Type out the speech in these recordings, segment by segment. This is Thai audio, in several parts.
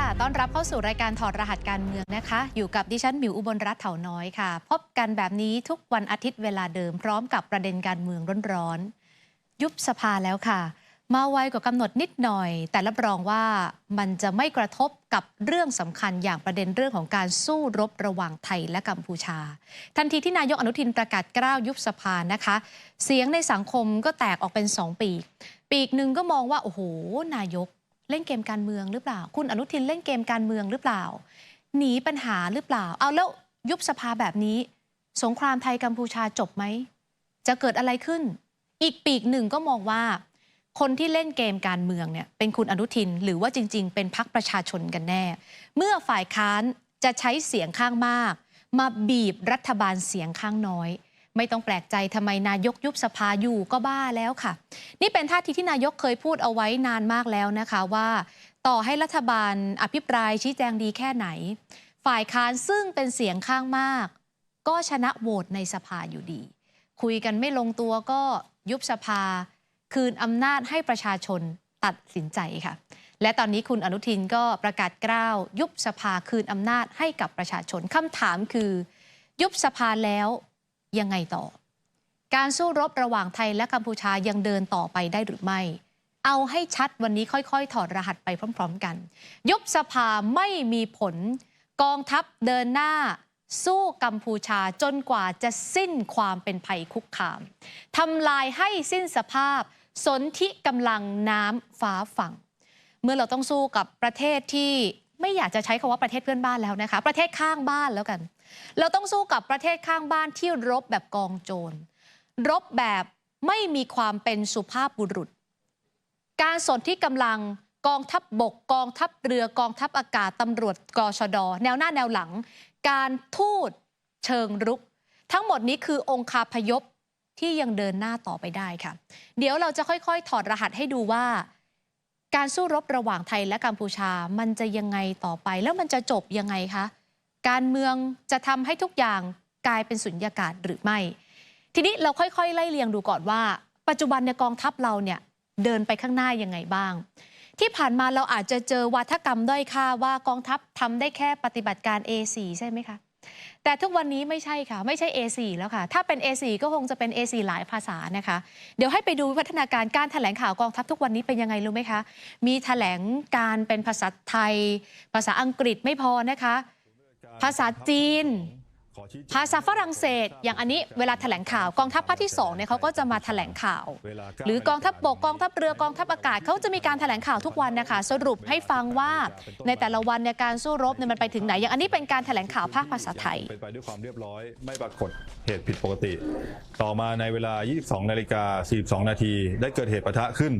ค่ะ ต้อนรับเข้าสู่รายการถอดรหัสการเมืองนะคะ อยู่กับดิฉันหมิวอุบลรัตน์เถาน้อยค่ะ พบกันแบบนี้ทุกวันอาทิตย์เวลาเดิมพร้อมกับประเด็นการเมืองร้อนๆ ยุบสภาแล้วค่ะ มาไวกว่ากำหนดนิดหน่อย แต่รับรองว่ามันจะไม่กระทบกับเรื่องสำคัญอย่างประเด็นเรื่องของการสู้รบระหว่างไทยและกัมพูชา ทันทีที่นายกอนุทินประกาศกล้าวยุบสภานะคะ เสียงในสังคมก็แตกออกเป็นสองปีกปีกหนึ่งก็มองว่าโอ้โหนายก เล่นเกมการเมืองหรือเปล่า คุณอนุทินเล่นเกมการเมืองหรือเปล่า หนีปัญหาหรือเปล่า เอาแล้วยุบสภาแบบนี้ สงครามไทยกัมพูชาจบไหม จะเกิดอะไรขึ้น อีกปีกหนึ่งก็มองว่า คนที่เล่นเกมการเมืองเนี่ยเป็นคุณอนุทินหรือว่าจริง ๆ เป็นพักประชาชนกันแน่ เมื่อฝ่ายค้านจะใช้เสียงข้างมาก มาบีบรัฐบาลเสียงข้างน้อย ไม่ต้องแปลกใจทำไมนายกยุบสภาอยู่ก็บ้าแล้วค่ะ นี่เป็นท่าทีที่นายกเคยพูดเอาไว้นานมากแล้วนะคะว่า ต่อให้รัฐบาลอภิปรายชี้แจงดีแค่ไหน ฝ่ายค้านซึ่งเป็นเสียงข้างมาก ก็ชนะโหวตในสภาอยู่ดี คุยกันไม่ลงตัวก็ยุบสภา คืนอำนาจให้ประชาชนตัดสินใจค่ะ และตอนนี้คุณอนุทินก็ประกาศกล้าว ยุบสภาคืนอำนาจให้กับประชาชนคำถามคือ ยุบสภาแล้ว ยังไงต่อ การสู้รบระหว่างไทยและกัมพูชายังเดินต่อไปได้หรือไม่ เอาให้ชัดวันนี้ค่อยๆ ถอดรหัสไปพร้อม ๆ กัน ยุบสภาไม่มีผล กองทัพเดินหน้าสู้กัมพูชาจนกว่าจะสิ้นความเป็นภัยคุกคามทำลายให้สิ้นสภาพ สนธิกำลังน้ำฟ้าฝั่ง เมื่อเราต้องสู้กับประเทศที่ ไม่อยากจะใช้คาว่าประเทศเพื่อนบ้านแล้วนะคะ ประเทศข้างบ้านแล้วกัน เราต้องสู้กับประเทศข้างบ้านที่รบแบบกองโจร รบแบบไม่มีความเป็นสุภาพบุรุษ การสนที่กำลังกองทัพบบก กองทัพเรือกองทัพอากาศตำรวจกชด แนวหน้าแนวหลัง การทูตเชิงรุก ทั้งหมดนี้คือองคาพยพที่ยังเดินหน้าต่อไปได้ค่ะ เดี๋ยวเราจะค่อยๆ ถอดรหัสให้ดูว่า การสู้รบระหว่างไทยและกัมพูชามันจะยังไงต่อไป แล้วมันจะจบยังไงคะ การเมืองจะทำให้ทุกอย่างกลายเป็นสุญญากาศหรือไม่ ทีนี้เราค่อยๆ ไล่เรียงดูก่อนว่า ปัจจุบันในกองทัพเราเนี่ยเดินไปข้างหน้ายังไงบ้าง ที่ผ่านมาเราอาจจะเจอวัฒกรรมด้อยค่าว่ากองทัพทำได้แค่ปฏิบัติการ A4 ใช่ไหมคะ แต่ทุกวันนี้ไม่ใช่ค่ะ ไม่ใช่ A4 แล้วค่ะ ถ้าเป็น A4 ก็คงจะเป็น A4 หลายภาษานะคะ เดี๋ยวให้ไปดูพัฒนาการการแถลงข่าวกองทัพทุกวันนี้เป็นยังไงรู้ไหมคะ มีแถลงการเป็นภาษาไทย ภาษาอังกฤษไม่พอนะคะ ภาษาจีน ภาษาฝรั่งเศส อย่างอันนี้เวลาแถลงข่าวกองทัพภาคที่2เนี่ยเขาก็จะมาแถลงข่าว หรือกองทัพบบกกองทัพเรือกองทัพอากาศเขาจะมีการแถลงข่าวทุกวันนะคะสรุปให้ฟังว่าในแต่ละวันในยการสู้รบเนี่ยมันไปถึงไหน อย่างอันนี้เป็นการแถลงข่าวภาคภาษาไทยเป็นไปด้วยความเรียบร้อยไม่ปรากฏเหตุผิดปกติ ต่อมาในเวลา 22นาฬิกา42นาทีได้เกิดเหตุปะทะขึ้น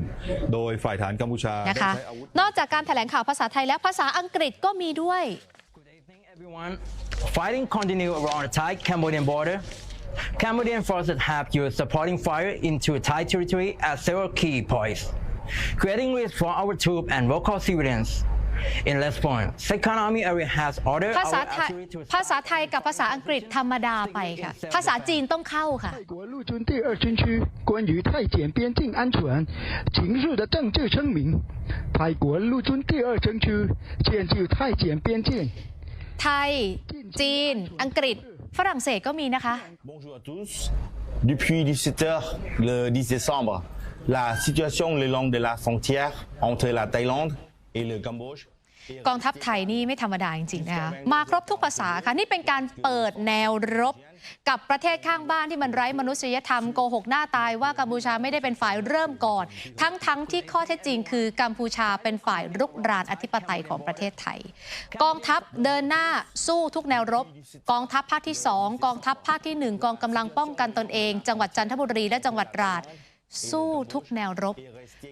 โดยฝ่ายฐานกัมพูชานะได้คะใช้อาวุธนอกจากการแถลงข่าวภาษาไทยแล้วภาษาอังกฤษก็มีด้วย Good evening, everyone. Fighting continue around the Thai Cambodian border. Cambodian forces have used supporting fire into Thai territory at several key points, creating risk for our troops and local civilians. In response, Second Army area has ordered ภาษา our ไทย artillery to ภาษาไทยกับภาษาอังกฤษธรรมดาไปค่ะ ภาษาจีนต้องเข้าค่ะ 泰国陆军第二军区关于泰检边境安全情势的政治声明：泰国陆军第二军区建就泰检边境。 ไทย จีน อังกฤษ ฝรั่งเศสก็มีนะคะ Bonjour à tous. Depuis 17h le 10 décembre, la situation le long de la frontière entre la Thaïlande et le Cambodge กองทัพไทยนี่ไม่ธรรมดาจริงๆนะคะมาครบทุกภาษาค่ะนี่เป็นการเปิดแนวรบ กับประเทศข้างบ้านที่มันไร้มนุษยธรรมโกหกหน้าตายว่ากัมพูชาไม่ได้เป็นฝ่ายเริ่มก่อน ทั้งๆทที่ข้อเท็จจริง คือกัมพูชาเป็นฝ่ายรุกรานอธิปไตยของประเทศไทย กองทัพเดินหน้าสู้ทุกแนวรบ กองทัพภาคที่2กองทัพภาคที่1กองกำลังป้องกันตนเอง จังหวัดจันทบุรีและจังหวัดตราดสู้ทุกแนวรบ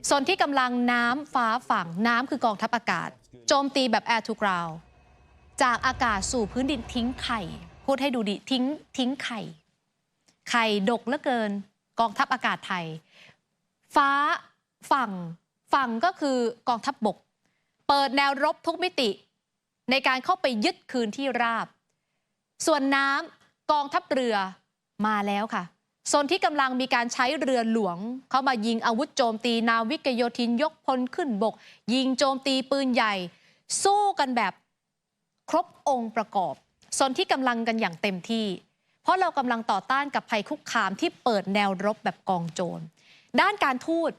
ส่วนที่กำลังน้ำฟ้าฝั่งน้ำคือกองทัพอากาศ โจมตีแบบ air to ground จากอากาศสู่พื้นดินทิ้งไข่ พูดให้ดูดิทิ้งทิ้งไข่ ไข่ดกเหลือเกิน กองทัพอากาศไทย ฟ้าฝั่งฝั่งก็คือกองทัพบบก เปิดแนวรบทุกมิติ ในการเข้าไปยึดคืนที่ราบ ส่วนน้ำกองทัพเรือมาแล้วค่ะ ส่วนที่กำลังมีการใช้เรือหลวง เข้ามายิงอาวุธโจมตีนาวิกโยธินยกพลขึ้นบก ยิงโจมตีปืนใหญ่ สู้กันแบบครบองค์ประกอบ ส่วนที่กำลังกันอย่างเต็มที่ เพราะเรากำลังต่อต้านกับภัยคุกคามที่เปิดแนวรบแบบกองโจร ด้านการทูต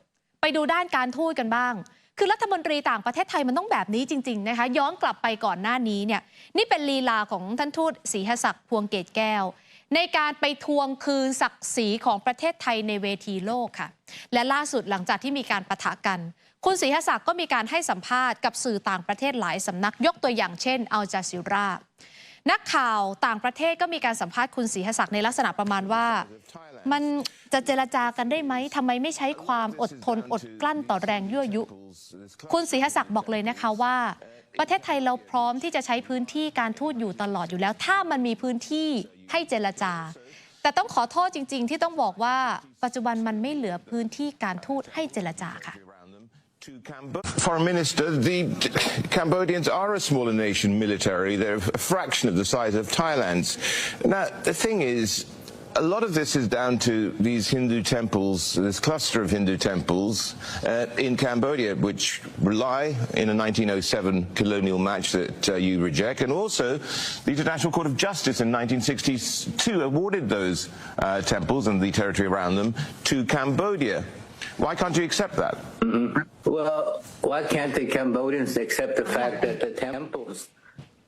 ไปดูด้านการทูตกันบ้าง คือรัฐมนตรีต่างประเทศไทยมันต้องแบบนี้จริง ๆ นะคะ ย้อนกลับไปก่อนหน้านี้เนี่ยนี่เป็นลีลาของท่านทูตศรีหศักดิ์พวงเกตแก้ว ในการไปทวงคืนศักดิ์ศรีของประเทศไทยในเวทีโลกค่ะ และล่าสุดหลังจากที่มีการประทะกัน คุณศรีหศักดิ์ก็มีการให้สัมภาษณ์กับสื่อต่างประเทศหลายสำนักยกตัวอย่างเช่นอัลจาซิรา นักข่าวต่างประเทศก็มีการสัมภาษณ์คุณศรีหศักดิ์ในลักษณะประมาณว่า มันจะเจรจากันได้ไหมทำไมไม่ใช้ความอดทนอดกลั้นต่อแรงยั่วยุ คุณศรีหศักดิ์บอกเลยนะคะว่า ประเทศไทยเราพร้อมที่จะใช้พื้นที่การทูตอยู่ตลอดอยู่แล้ว ถ้ามันมีพื้นที่ให้เจรจา แต่ต้องขอโทษจริง ๆ ที่ต้องบอกว่าปัจจุบันมันไม่เหลือพื้นที่การทูตให้เจรจาค่ะ To Foreign Minister, the Cambodians are a smaller nation militarily. They're a fraction of the size of Thailand's. Now, the thing is, a lot of this is down to these Hindu temples, this cluster of Hindu temples uh, in Cambodia, which rely in a 1907 colonial match that uh, you reject, and also the International Court of Justice in 1962 awarded those uh, temples and the territory around them to Cambodia. Why can't you accept that? Well, why can't the Cambodians accept the fact that the temples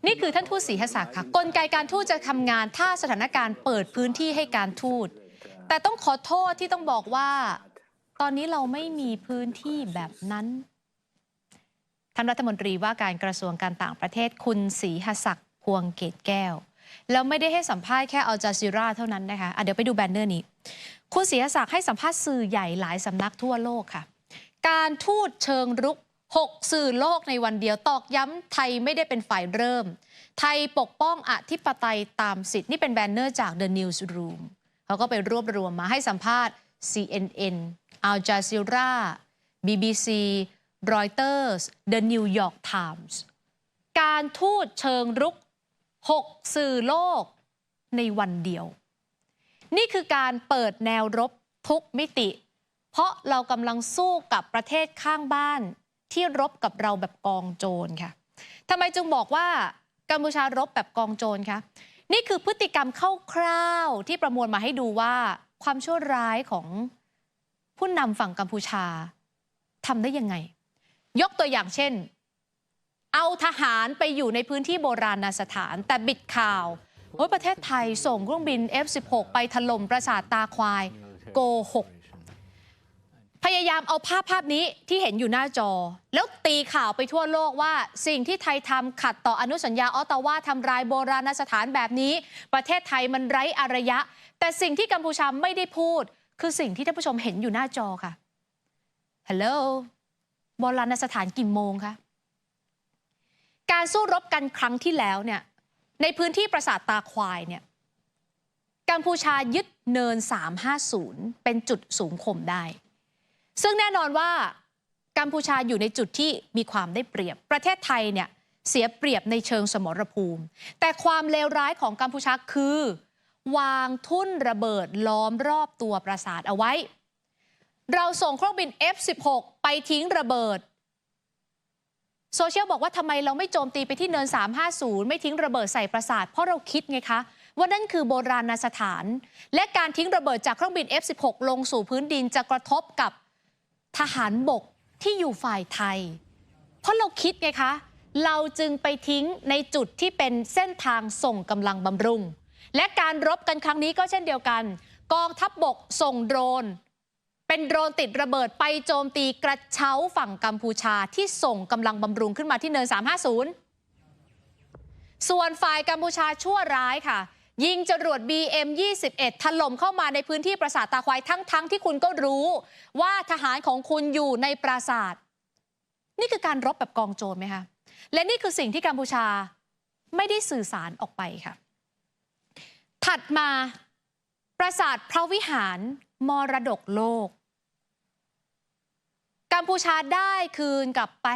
นี่คือท่านทูตศรีหศักดิ์ค่ะกลไกการทูตจะทำงานถ้าสถานการณ์เปิดพื้นที่ให้การทูต แต่ต้องขอโทษที่ต้องบอกว่า ตอนนี้เราไม่มีพื้นที่แบบนั้นท่านรัฐมนตรีว่าการกระทรวงการต่างประเทศคุณศรีหศักดิ์พวงเกตแก้ว แล้วไม่ได้ให้สัมภาษณ์แค่อัลจาซิราเท่านั้นนะคะอะเดี๋ยวไปดูแบนเนอร์นี้ คุณศรีหศักดิ์ให้สัมภาษณ์สื่อใหญ่หลายสำนักทั่วโลกค่ะ การทูตเชิงรุก 6 สื่อโลกในวันเดียวตอกย้ำไทยไม่ได้เป็นฝ่ายเริ่ม ไทยปกป้องอธิปไตยตามสิทธิ์นี่เป็นแบนเนอร์จาก The Newsroom เขาก็ไปรวบรวมมาให้สัมภาษณ์ CNN Al Jazeera BBC Reuters The New York Times การทูตเชิงรุก 6 สื่อโลกในวันเดียว นี่คือการเปิดแนวรบทุกมิติ เพราะเรากำลังสู้กับประเทศข้างบ้านที่รบกับเราแบบกองโจรค่ะทำไมจึงบอกว่ากัมพูชารบแบบกองโจรคะนี่คือพฤติกรรมคร่าวๆที่ประมวลมาให้ดูว่าความชั่วร้ายของผู้นำฝั่งกัมพูชาทำได้ยังไง ยกตัวอย่างเช่น เอาทหารไปอยู่ในพื้นที่โบราณสถาน แต่บิดข่าว ว่าประเทศไทยส่งเครื่องบิน F16 ไปถล่มปราสาทตาควายโกหกพยายามเอาภาพภาพนี้ที่เห็นอยู่หน้าจอ แล้วตีข่าวไปทั่วโลกว่าสิ่งที่ไทยทำขัดต่ออนุสัญญาออตตาวาทำลายโบราณสถานแบบนี้ ประเทศไทยมันไร้อารยะ แต่สิ่งที่กัมพูชาไม่ได้พูด คือสิ่งที่ท่านผู้ชมเห็นอยู่หน้าจอค่ะฮัลโหลโบราณสถานกี่โมงคะการสู้รบกันครั้งที่แล้วเนี่ย ในพื้นที่ปราสาทตาควายเนี่ยกัมพูชายึดเนิน 350 เป็นจุดสูงข่มได้ ซึ่งแน่นอนว่ากัมพูชาอยู่ในจุดที่มีความได้เปรียบ ประเทศไทยเนี่ยเสียเปรียบในเชิงสมรภูมิ แต่ความเลวร้ายของกัมพูชาคือ วางทุ่นระเบิดล้อมรอบตัวปราสาทเอาไว้ เราส่งเครื่องบิน F16 ไปทิ้งระเบิด โซเชียลบอกว่าทำไมเราไม่โจมตีไปที่เนิน 350 ไม่ทิ้งระเบิดใส่ปราสาท เพราะเราคิดไงคะ ว่านั่นคือโบราณสถาน และการทิ้งระเบิดจากเครื่องบิน F16 ลงสู่พื้นดินจะกระทบกับทหารบกที่อยู่ฝ่ายไทย เพราะเราคิดไงคะ เราจึงไปทิ้งในจุดที่เป็นเส้นทางส่งกำลังบำรุง และการรบกันครั้งนี้ก็เช่นเดียวกัน กองทัพบบกส่งโดรน เป็นโดรนติดระเบิดไปโจมตีกระเช้าฝั่งกัมพูชาที่ส่งกำลังบำรุงขึ้นมาที่เนิน 350 ส่วนฝ่ายกัมพูชาชั่วร้ายค่ะ ยิงจรวด BM 21 ถล่มเข้ามาในพื้นที่ปราสาทตาควายทั้งๆทที่คุณก็รู้ว่าทหารของคุณอยู่ในปราสาท นี่คือการรบแบบกองโจรไหมคะ และนี่คือสิ่งที่กัมพูชาไม่ได้สื่อสารออกไปค่ะ ถัดมาปราสาทพระวิหารมรดกโลก มพูชาได้คืนกลับไป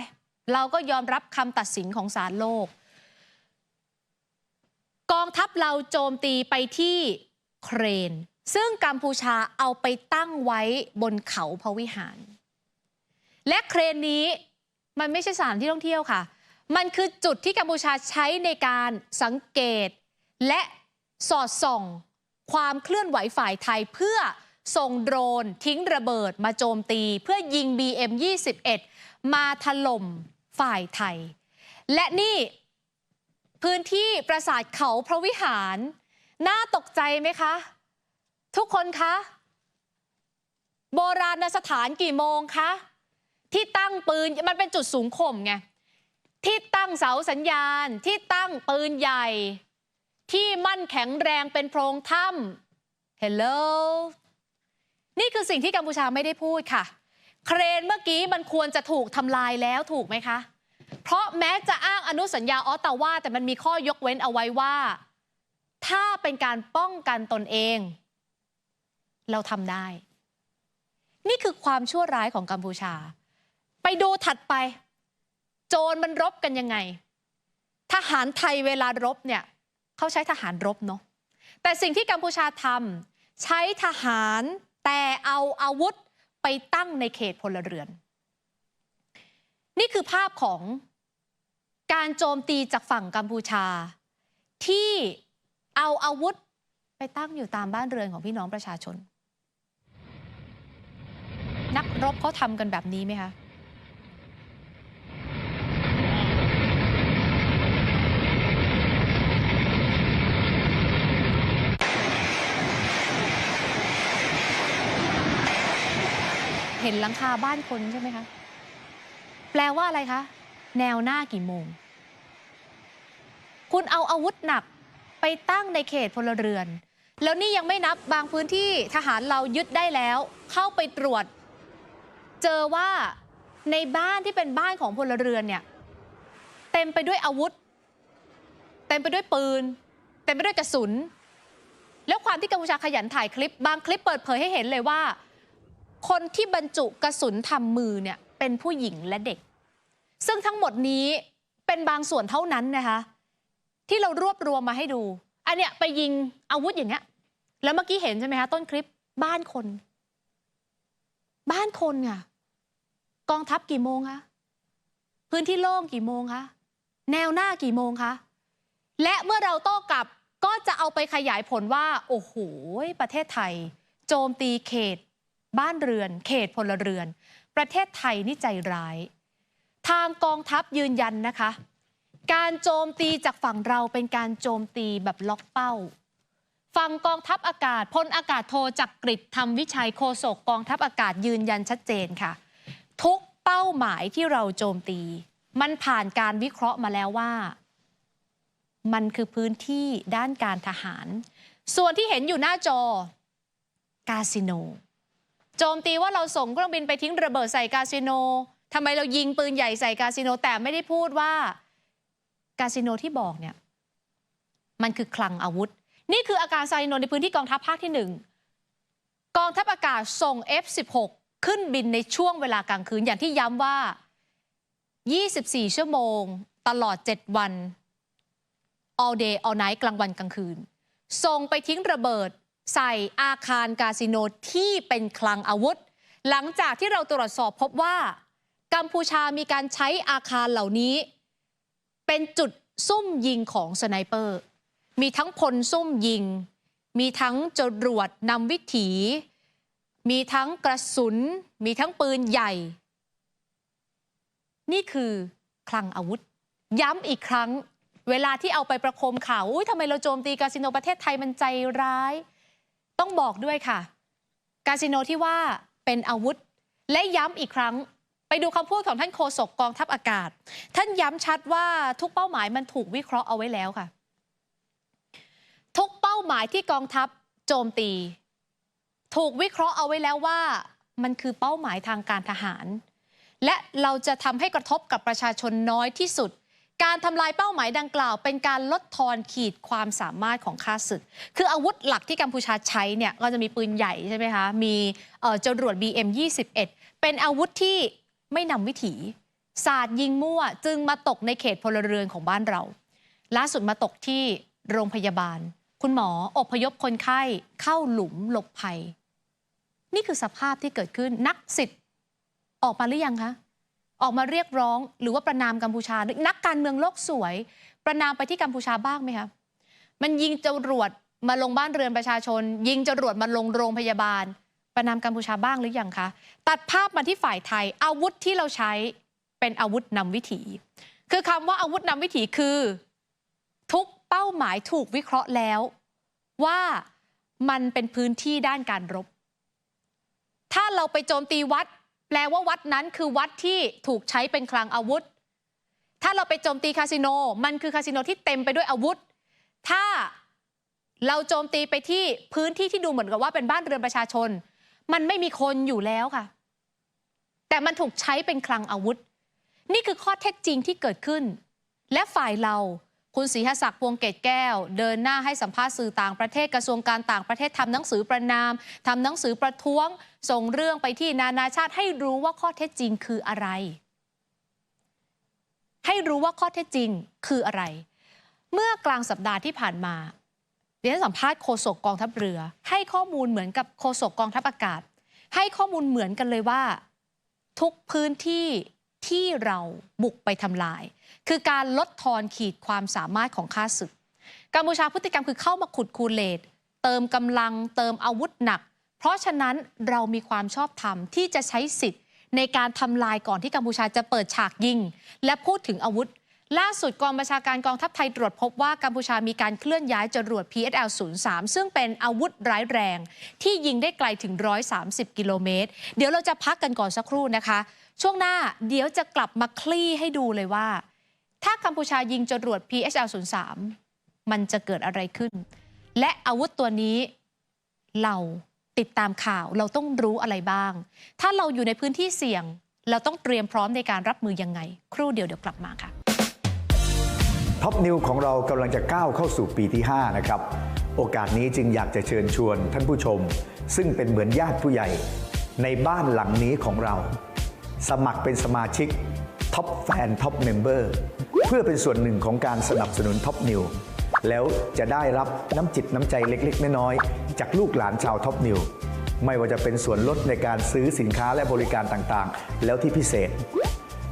เราก็ยอมรับคำตัดสินของศาลโลก กองทัพเราโจมตีไปที่เครน ซึ่งกัมพูชาเอาไปตั้งไว้บนเขาพระวิหาร และเครนนี้มันไม่ใช่สถานที่ท่องเที่ยวค่ะ มันคือจุดที่กัมพูชาใช้ในการสังเกต และสอดส่อง ความเคลื่อนไหวฝ่ายไทยเพื่อ ส่งโดรนทิ้งระเบิดมาโจมตี เพื่อยิง BM21 มาถล่มฝ่ายไทย และนี่พื้นที่ปราสาทเขาพระวิหาร น่าตกใจไหมคะ ทุกคนคะ โบราณสถานกี่โมงคะ ที่ตั้งปืนมันเป็นจุดสูงข่มไง ที่ตั้งเสาสัญญาณที่ตั้งปืนใหญ่ ที่มั่นแข็งแรงเป็นโพรงถ้ำ Hello นี่คือสิ่งที่กัมพูชาไม่ได้พูดค่ะ เครนเมื่อกี้มันควรจะถูกทำลายแล้วถูกไหมคะ เพราะแม้จะอ้างอนุสัญญาออตตาว่าแต่มันมีข้อยกเว้นเอาไว้ว่า ถ้าเป็นการป้องกันตนเอง เราทำได้ นี่คือความชั่วร้ายของกัมพูชา ไปดูถัดไป โจรมันรบกันยังไง ทหารไทยเวลารบเนี่ยเขาใช้ทหารรบเนาะแต่สิ่งที่กัมพูชาทำใช้ทหาร แต่เอาอาวุธไปตั้งในเขตพลเรือน นี่คือภาพของการโจมตีจากฝั่งกัมพูชา ที่เอาอาวุธไปตั้งอยู่ตามบ้านเรือนของพี่น้องประชาชน นักรบเขาทำกันแบบนี้ไหมคะ เห็นหลังคาบ้านคนใช่ไหมคะ แปลว่าอะไรคะ แนวหน้ากี่โมง คุณเอาอาวุธหนักไปตั้งในเขตพลเรือน แล้วนี่ยังไม่นับบางพื้นที่ทหารเรายึดได้แล้ว เข้าไปตรวจ เจอว่าในบ้านที่เป็นบ้านของพลเรือนเนี่ย เต็มไปด้วยอาวุธ เต็มไปด้วยปืน เต็มไปด้วยกระสุน แล้วความที่กัมพูชาขยันถ่ายคลิป บางคลิปเปิดเผยให้เห็นเลยว่า คนที่บรรจุกระสุนทำมือเนี่ยเป็นผู้หญิงและเด็ก ซึ่งทั้งหมดนี้เป็นบางส่วนเท่านั้นนะคะ ที่เรารวบรวมมาให้ดู อันเนี้ยไปยิงอาวุธอย่างเงี้ย แล้วเมื่อกี้เห็นใช่ไหมคะต้นคลิปบ้านคน บ้านคนค่ะกองทัพกี่โมงคะพื้นที่โล่งกี่โมงคะแนวหน้ากี่โมงคะและเมื่อเราโต้กลับก็จะเอาไปขยายผลว่า โอ้โหประเทศไทย โจมตีเขต บ้านเรือน เขตพลเรือน ประเทศไทยนี่ใจร้าย ทางกองทัพยืนยันนะคะ การโจมตีจากฝั่งเราเป็นการโจมตีแบบล็อกเป้า ฝั่งกองทัพอากาศพลอากาศโทจักกริดทำวิชัยโฆษกกองทัพอากาศยืนยันชัดเจนค่ะ ทุกเป้าหมายที่เราโจมตี มันผ่านการวิเคราะห์มาแล้วว่า มันคือพื้นที่ด้านการทหาร ส่วนที่เห็นอยู่หน้าจอกาสิโน โจมตีว่าเราส่งเครื่องบินไปทิ้งระเบิดใส่คาสิโนทำไมเรายิงปืนใหญ่ใส่คาสิโนแต่ไม่ได้พูดว่าคาสิโนที่บอกเนี่ยมันคือคลังอาวุธ นี่คืออาการคาสิโนในพื้นที่กองทัพภาคที่หนึ่งกองทัพอากาศส่ง F16 ขึ้นบินในช่วงเวลากลางคืนอย่างที่ย้ำว่า 24 ชั่วโมง ตลอด 7 วัน all day all night กลางวันกลางคืน ส่งไปทิ้งระเบิด ใส่อาคารคาสิโนที่เป็นคลังอาวุธ หลังจากที่เราตรวจสอบพบว่า กัมพูชามีการใช้อาคารเหล่านี้ เป็นจุดซุ่มยิงของสไนเปอร์ มีทั้งพลซุ่มยิง มีทั้งจรวดนำวิถี มีทั้งกระสุน มีทั้งปืนใหญ่ นี่คือคลังอาวุธ ย้ำอีกครั้งเวลาที่เอาไปประโคมข่าว อุ้ยทำไมเราโจมตีคาสิโนประเทศไทยมันใจร้าย ต้องบอกด้วยค่ะ คาสิโนที่ว่าเป็นอาวุธ และย้ำอีกครั้ง ไปดูคำพูดของท่านโฆษกกองทัพอากาศ ท่านย้ำชัดว่าทุกเป้าหมายมันถูกวิเคราะห์เอาไว้แล้วค่ะ ทุกเป้าหมายที่กองทัพโจมตี ถูกวิเคราะห์เอาไว้แล้วว่า มันคือเป้าหมายทางการทหาร และเราจะทำให้กระทบกับประชาชนน้อยที่สุด การทำลายเป้าหมายดังกล่าว เป็นการลดทอนขีดความสามารถของข้าศึก คืออาวุธหลักที่กัมพูชาใช้เนี่ยก็จะมีปืนใหญ่ใช่ไหมคะ มีเอ่อจรวด BM 21 เป็นอาวุธที่ไม่นำวิถีศาสตร์ยิงมั่ว จึงมาตกในเขตพลเรือนของบ้านเรา ล่าสุดมาตกที่โรงพยาบาล คุณหมออพยพคนไข้เข้าหลุมหลบภัย นี่คือสภาพที่เกิดขึ้นนักสิทธิ์ออกมาหรือยังคะ ออกมาเรียกร้อง หรือว่าประนามกัมพูชา นักการเมืองโลกสวย ประนามไปที่กัมพูชาบ้างไหมคะมันยิงจรวดมาลงบ้านเรือนประชาชน ยิงจรวดมาลงโรงพยาบาล ประนามกัมพูชาบ้างหรือยังคะตัดภาพมาที่ฝ่ายไทย อาวุธที่เราใช้เป็นอาวุธนำวิถี คือคำว่าอาวุธนำวิถีคือ ทุกเป้าหมายถูกวิเคราะห์แล้ว ว่ามันเป็นพื้นที่ด้านการรบ ถ้าเราไปโจมตีวัด แปลว่าวัดนั้นคือวัดที่ถูกใช้เป็นคลังอาวุธ ถ้าเราไปโจมตีคาสิโน มันคือคาสิโนที่เต็มไปด้วยอาวุธ ถ้าเราโจมตีไปที่พื้นที่ที่ดูเหมือนกับว่าเป็นบ้านเรือนประชาชน มันไม่มีคนอยู่แล้วค่ะ แต่มันถูกใช้เป็นคลังอาวุธ นี่คือข้อเท็จจริงที่เกิดขึ้น และฝ่ายเรา คุณศรีหศักดิ์พวงเกตแก้ว เดินหน้าให้สัมภาษณ์สื่อต่างประเทศกระทรวงการต่างประเทศทำหนังสือประนามทำหนังสือประท้วง ส่งเรื่องไปที่นานาชาติให้รู้ว่าข้อเท็จจริงคืออะไร ให้รู้ว่าข้อเท็จจริงคืออะไร เมื่อกลางสัปดาห์ที่ผ่านมาเรียนสัมภาษณ์โฆษกกองทัพเรือ ให้ข้อมูลเหมือนกับโฆษกกองทัพอากาศ ให้ข้อมูลเหมือนกันเลยว่า ทุกพื้นที่ ที่เราบุกไปทำลาย คือการลดทอนขีดความสามารถของข้าศึก กัมพูชาพฤติกรรมคือเข้ามาขุดคูเลตเติมกำลังเติมอาวุธหนัก เพราะฉะนั้นเรามีความชอบธรรมที่จะใช้สิทธิ์ ในการทำลายก่อนที่กัมพูชาจะเปิดฉากยิง และพูดถึงอาวุธ ล่าสุดกองบัญชาการกองทัพไทยตรวจพบว่ากัมพูชามีการเคลื่อนย้ายจรวด PSL 03 ซึ่งเป็นอาวุธร้ายแรง ที่ยิงได้ไกลถึง 130 กิโลเมตร เดี๋ยวเราจะพักกันก่อนสักครู่นะคะ ช่วงหน้าเดี๋ยวจะกลับมาคลี่ให้ดูเลยว่า ถ้ากัมพูชายิงจรวด PSL 03 มันจะเกิดอะไรขึ้น และอาวุธตัวนี้เราติดตามข่าวเราต้องรู้อะไรบ้าง ถ้าเราอยู่ในพื้นที่เสี่ยง เราต้องเตรียมพร้อมในการรับมือยังไง ครู่เดียวเดี๋ยวกลับมาค่ะท็อปนิวของเรากำลังจะก้าวเข้าสู่ปีที่ 5 นะครับ โอกาสนี้จึงอยากจะเชิญชวนท่านผู้ชม ซึ่งเป็นเหมือนญาติผู้ใหญ่ ในบ้านหลังนี้ของเรา สมัครเป็นสมาชิกท็อปแฟนท็อปเมมเบอร์เพื่อเป็นส่วนหนึ่งของการสนับสนุนท็อปนิวแล้วจะได้รับน้ำจิตน้ำใจเล็กๆ น้อยๆ จากลูกหลานชาวท็อปนิวไม่ว่าจะเป็นส่วนลดในการซื้อสินค้าและบริการต่างๆ แล้วที่พิเศษ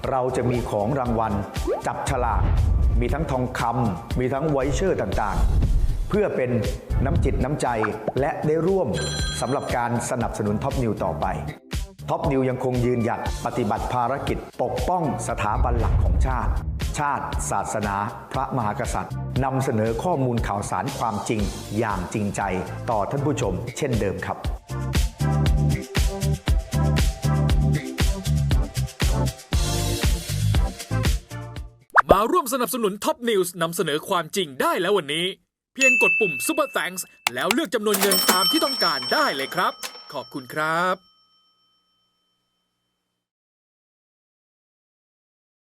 เราจะมีของรางวัล จับฉลากมีทั้งทองคำมีทั้งไวเชอร์ต่างๆ เพื่อเป็นน้ำจิตน้ำใจและได้ร่วมสำหรับการสนับสนุนท็อปนิวต่อไป ท็อปนิวยังคงยืนหยัดปฏิบัติภารกิจ ปกป้องสถาบันหลักของชาติ ชาติ ศาสนา พระมหากษัตริย์นำเสนอข้อมูลข่าวสารความจริง อย่างจริงใจ ต่อท่านผู้ชม เช่นเดิมครับมาร่วมสนับสนุนท็อปนิวส์นำเสนอความจริงได้แล้ววันนี้ เพียงกดปุ่ม Super Thanks แล้วเลือกจำนวนเงินตามที่ต้องการได้เลยครับ ขอบคุณครับ